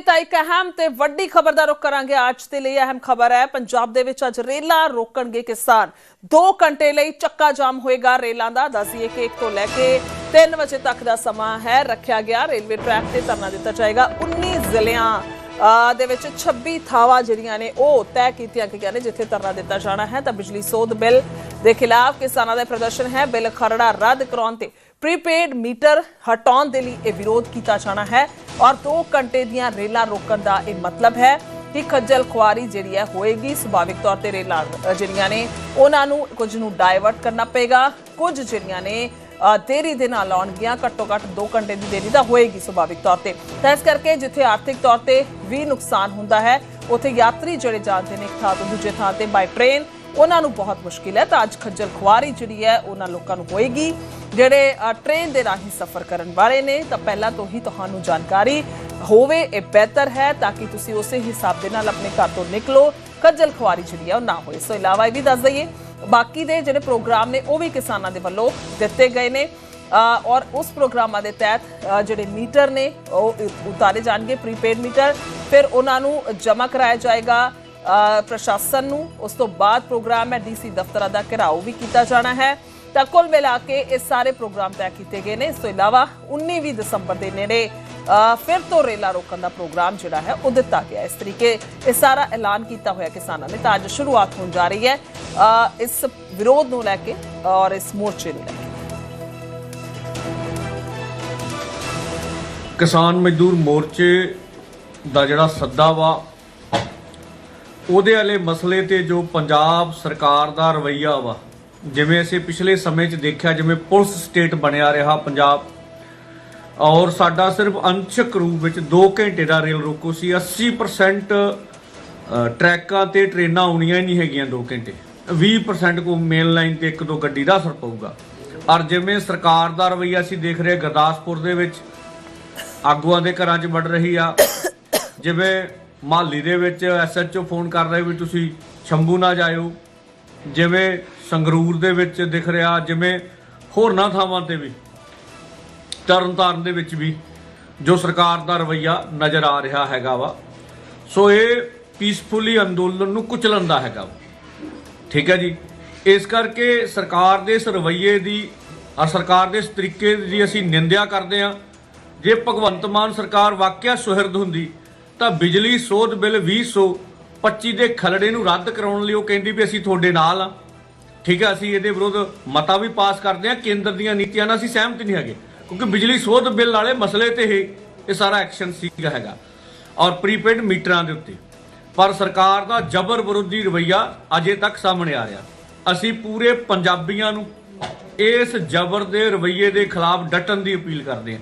ਤਾਂ ਇੱਕ ਅਹਿਮ ਤੇ ਵੱਡੀ ਖਬਰ ਦਾ ਰੁਖ ਕਰਾਂਗੇ ਅੱਜ ਦੇ ਲਈ। ਅਹਿਮ ਖਬਰ ਹੈ, ਪੰਜਾਬ ਦੇ ਵਿੱਚ ਅੱਜ ਰੇਲਾਂ ਰੋਕਣਗੇ ਕਿਸਾਨ। 2 ਘੰਟੇ ਲਈ ਚੱਕਾ ਜਾਮ ਹੋਏਗਾ ਰੇਲਾਂ ਦਾ। ਦੱਸੀਏ ਕਿ 1 ਤੋਂ ਲੈ ਕੇ 3 ਵਜੇ ਤੱਕ ਦਾ ਸਮਾਂ ਹੈ। ਰੱਖਿਆ ਗਿਆ ਰੇਲਵੇ ਟਰੈਕ ਤੇ ਧਰਨਾ ਦਿੱਤਾ ਜਾਏਗਾ। 19 ਜ਼ਿਲ੍ਹਿਆਂ ਦੇ ਵਿੱਚ 26 ਥਾਵਾਂ ਜਿਹੜੀਆਂ ਨੇ ਉਹ ਤੈਅ ਕੀਤੀਆਂ ਗਈਆਂ ਨੇ, ਜਿੱਥੇ ਧਰਨਾ ਦਿੱਤਾ ਜਾਣਾ ਹੈ। ਤਾਂ ਬਿਜਲੀ ਸੋਧ ਬਿੱਲ ਦੇ ਖਿਲਾਫ ਕਿਸਾਨਾਂ ਦਾ ਪ੍ਰਦਰਸ਼ਨ ਹੈ। ਬਿੱਲ ਖਰੜਾ ਰੱਦ ਕਰਾਉਣ ਤੇ ਪ੍ਰੀਪੇਡ ਮੀਟਰ ਹਟਾਉਣ ਦੇ ਲਈ ਇਹ ਵਿਰੋਧ ਕੀਤਾ ਜਾਣਾ ਹੈ। ਔਰ 2 ਘੰਟੇ ਦੀਆਂ ਰੇਲਾਂ ਰੋਕਣ ਦਾ ਇਹ ਮਤਲਬ ਹੈ ਕਿ ਖੱਜਲ ਖੁਆਰੀ ਜਿਹੜੀ ਹੈ ਹੋਏਗੀ। ਸੁਭਾਵਿਕ ਤੌਰ ਤੇ ਰੇਲਾਂ ਜਿਹੜੀਆਂ ਨੇ, ਉਹਨਾਂ ਨੂੰ ਕੁਝ ਨੂੰ ਡਾਇਵਰਟ ਕਰਨਾ ਪਏਗਾ। ਕੁਝ ਜਿਹੜੀਆਂ ਨੇ ਦੇਰੀ ਦੇ ਨਾਲ ਆਉਣਗੀਆਂ। ਘੱਟੋ ਘੱਟ 2 ਘੰਟੇ ਦੀ ਦੇਰੀ ਦਾ ਹੋਏਗੀ ਸੁਭਾਵਿਕ ਤੌਰ ਤੇ। ਤਾਂ ਇਸ ਕਰਕੇ ਜਿੱਥੇ ਆਰਥਿਕ ਤੌਰ ਤੇ ਵੀ ਨੁਕਸਾਨ ਹੁੰਦਾ ਹੈ ਉੱਥੇ ਯਾਤਰੀ ਜਿਹੜੇ ਜਾਂਦੇ ਨੇ ਇੱਕ ਥਾਂ ਤੋਂ ਦੂਜੇ ਥਾਂ ਤੇ ਬਾਈ ਟ੍ਰੇਨ ਉਹਨਾਂ ਨੂੰ ਬਹੁਤ ਮੁਸ਼ਕਿਲ ਹੈ। ਤਾਂ ਅੱਜ ਖੱਜਲ ਖੁਆਰੀ ਜਿਹੜੀ ਹੈ ਉਹਨਾਂ ਲੋਕਾਂ ਨੂੰ ਹੋਏਗੀ। ਜਿਹੜੇ ਅ, ਟ੍ਰੇਨ ਦੇ ਰਾਹੀਂ ਸਫ਼ਰ ਕਰਨ ਵਾਲੇ ਨੇ ਤਾਂ ਪਹਿਲਾਂ ਤੋਂ ਹੀ ਤੁਹਾਨੂੰ ਜਾਣਕਾਰੀ ਹੋਵੇ ਇਹ ਬਿਹਤਰ ਹੈ ਤਾਂ ਕਿ ਤੁਸੀਂ ਉਸੇ ਹਿਸਾਬ ਦੇ ਨਾਲ ਆਪਣੇ ਘਰ ਤੋਂ ਨਿਕਲੋ। ਖੱਜਲ ਖੁਆਰੀ ਜਿਹੜੀ ਹੈ ਉਹ ਨਾ ਹੋਏ। ਸੋ ਇਲਾਵਾ ਇਹ ਵੀ ਦੱਸ ਦਈਏ ਬਾਕੀ ਦੇ ਜਿਹੜੇ ਪ੍ਰੋਗਰਾਮ ਨੇ, ਉਹ ਵੀ ਕਿਸਾਨਾਂ ਦੇ ਵੱਲੋਂ ਦਿੱਤੇ ਗਏ ਨੇ। ਔਰ ਉਸ ਪ੍ਰੋਗਰਾਮਾਂ ਦੇ ਤਹਿਤ ਜਿਹੜੇ ਮੀਟਰ ਨੇ, ਉਹ ਉਤਾਰੇ ਜਾਣਗੇ ਪ੍ਰੀਪੇਡ ਮੀਟਰ। ਫਿਰ ਉਹਨਾਂ ਨੂੰ ਜਮ੍ਹਾਂ ਕਰਾਇਆ ਜਾਏਗਾ ਪ੍ਰਸ਼ਾਸਨ ਨੂੰ। ਉਸ ਤੋਂ ਬਾਅਦ ਪ੍ਰੋਗਰਾਮ ਹੈ, ਡੀਸੀ ਦਫ਼ਤਰਾਂ ਦਾ ਘਿਰਾਓ ਵੀ ਕੀਤਾ ਜਾਣਾ ਹੈ। ਤਾਂ ਕੁੱਲ ਮਿਲਾ ਕੇ ਇਹ ਸਾਰੇ ਪ੍ਰੋਗਰਾਮ ਤੈਅ ਕੀਤੇ ਗਏ ਨੇ। ਇਸ ਤੋਂ ਇਲਾਵਾ 19 ਦਸੰਬਰ ਦੇ ਨੇੜੇ ਫਿਰ ਤੋਂ ਰੇਲਾ ਰੋਕਣ ਦਾ ਪ੍ਰੋਗਰਾਮ ਜਿਹੜਾ ਹੈ, ਉਹ ਦਿੱਤਾ ਗਿਆ। ਇਸ ਤਰੀਕੇ ਇਹ ਸਾਰਾ ਐਲਾਨ ਕੀਤਾ ਹੋਇਆ ਕਿਸਾਨਾਂ ਨੇ, ਤਾਂ ਅੱਜ ਸ਼ੁਰੂਆਤ ਹੋਣ ਜਾ ਰਹੀ ਹੈ। ਇਸ ਵਿਰੋਧ ਨੂੰ ਲੈ ਕੇ ਔਰ ਇਸ ਮੋਰਚੇ ਨੂੰ ਲੈ ਕੇ। ਕਿਸਾਨ ਮਜ਼ਦੂਰ ਮੋਰਚੇ ਦਾ ਜਿਹੜਾ ਸੱਦਾ ਵਾ, ਉਹਦੇ ਵਾਲੇ ਮਸਲੇ ਤੇ ਜੋ ਪੰਜਾਬ ਸਰਕਾਰ ਦਾ ਰਵਈਆ ਵਾ, ਜਿਵੇਂ ਅਸੀਂ ਪਿਛਲੇ ਸਮੇਂ 'ਚ ਦੇਖਿਆ, ਜਿਵੇਂ ਪੁਲਿਸ ਸਟੇਟ ਬਣਿਆ ਰਿਹਾ ਪੰਜਾਬ ਔਰ ਸਾਡਾ ਸਿਰਫ ਅੰਸ਼ਕ ਰੂਪ ਵਿੱਚ 2 ਘੰਟੇ ਦਾ ਰੇਲ ਰੋਕੋ ਸੀ। 80% ਟਰੈਕਾਂ ਤੇ ਟ੍ਰੇਨਾਂ ਆਉਣੀਆਂ ਹੀ ਨਹੀਂ ਹੈਗੀਆਂ 2 ਘੰਟੇ। 20% ਕੋ ਮੇਨ ਲਾਈਨ ਤੇ ਇੱਕ ਦੋ ਗੱਡੀ ਦਾ ਅਸਰ ਪਊਗਾ। ਔਰ ਜਿਵੇਂ ਸਰਕਾਰ ਦਾ ਰਵਈਆ ਅਸੀਂ ਦੇਖ ਰਹੇ ਹਾਂ, ਗੁਰਦਾਸਪੁਰ ਦੇ ਵਿੱਚ ਆਗੂਆਂ ਦੇ ਘਰਾਂ 'ਚ ਵੜ ਰਹੀ ਆ। ਜਿਵੇਂ ਮਾਲੀ ਦੇ ਵਿੱਚ ਐਸਐਚਓ ਫੋਨ ਕਰ ਰਹੇ ਵੀ ਤੁਸੀਂ ਸ਼ੰਭੂ ਨਾ ਜਾਇਓ। ਜਿਵੇਂ ਸੰਗਰੂਰ ਦੇ ਵਿੱਚ ਦਿਖ ਰਿਹਾ, ਜਿਵੇਂ ਹੋਰਨਾਂ ਥਾਵਾਂ ਤੇ ਵੀ। ਤਰਨਤਾਰਨ ਦੇ ਵਿੱਚ ਵੀ ਜੋ ਸਰਕਾਰ ਦਾ ਰਵਈਆ ਨਜ਼ਰ ਆ ਰਿਹਾ ਹੈਗਾ ਵਾ। ਸੋ ਇਹ ਪੀਸਫੁਲੀ ਅੰਦੋਲਨ ਨੂੰ ਕੁਚਲਣ ਦਾ ਹੈਗਾ ਵਾ। ਠੀਕ ਹੈ ਜੀ? ਇਸ ਕਰਕੇ ਸਰਕਾਰ ਦੇ ਇਸ ਰਵੱਈਏ ਦੀ ਔਰ ਸਰਕਾਰ ਦੇ ਇਸ ਤਰੀਕੇ ਦੀ ਅਸੀਂ ਨਿੰਦਿਆ ਕਰਦੇ ਹਾਂ। ਜੇ ਭਗਵੰਤ ਮਾਨ ਸਰਕਾਰ ਵਾਕਿਆ ਸੁਹਿਰਦ ਹੁੰਦੀ, ਤਾਂ ਬਿਜਲੀ ਸੋਧ ਬਿੱਲ 2025 ਦੇ ਖਲੜੇ ਨੂੰ ਰੱਦ ਕਰਾਉਣ ਲਈ ਉਹ ਕਹਿੰਦੀ ਵੀ ਅਸੀਂ ਤੁਹਾਡੇ ਨਾਲ ਆ ਠੀਕ ਹੈ, ਅਸੀਂ ਇਹਦੇ ਵਿਰੁੱਧ ਮਤਾ ਵੀ ਪਾਸ ਕਰਦੇ ਹਾਂ, ਕੇਂਦਰ ਦੀਆਂ ਨੀਤੀਆਂ ਨਾਲ ਅਸੀਂ ਸਹਿਮਤ ਨਹੀਂ ਹੈਗੇ। ਕਿਉਂਕਿ ਬਿਜਲੀ ਸੋਧ ਬਿੱਲ ਵਾਲੇ ਮਸਲੇ ਤੇ ਇਹ ਇਹ ਸਾਰਾ ਐਕਸ਼ਨ ਸੀਗਾ ਹੈਗਾ। ਔਰ ਪ੍ਰੀਪੇਡ ਮੀਟਰਾਂ ਦੇ ਉੱਤੇ। ਪਰ ਸਰਕਾਰ ਦਾ ਜ਼ਬਰ ਵਿਰੋਧੀ ਰਵਈਆ ਅਜੇ ਤੱਕ ਸਾਹਮਣੇ ਆ ਰਿਹਾ। ਅਸੀਂ ਪੂਰੇ ਪੰਜਾਬੀਆਂ ਨੂੰ ਇਸ ਜ਼ਬਰ ਦੇ ਰਵਈਏ ਦੇ ਖਿਲਾਫ ਡਟਣ ਦੀ ਅਪੀਲ ਕਰਦੇ ਹਾਂ।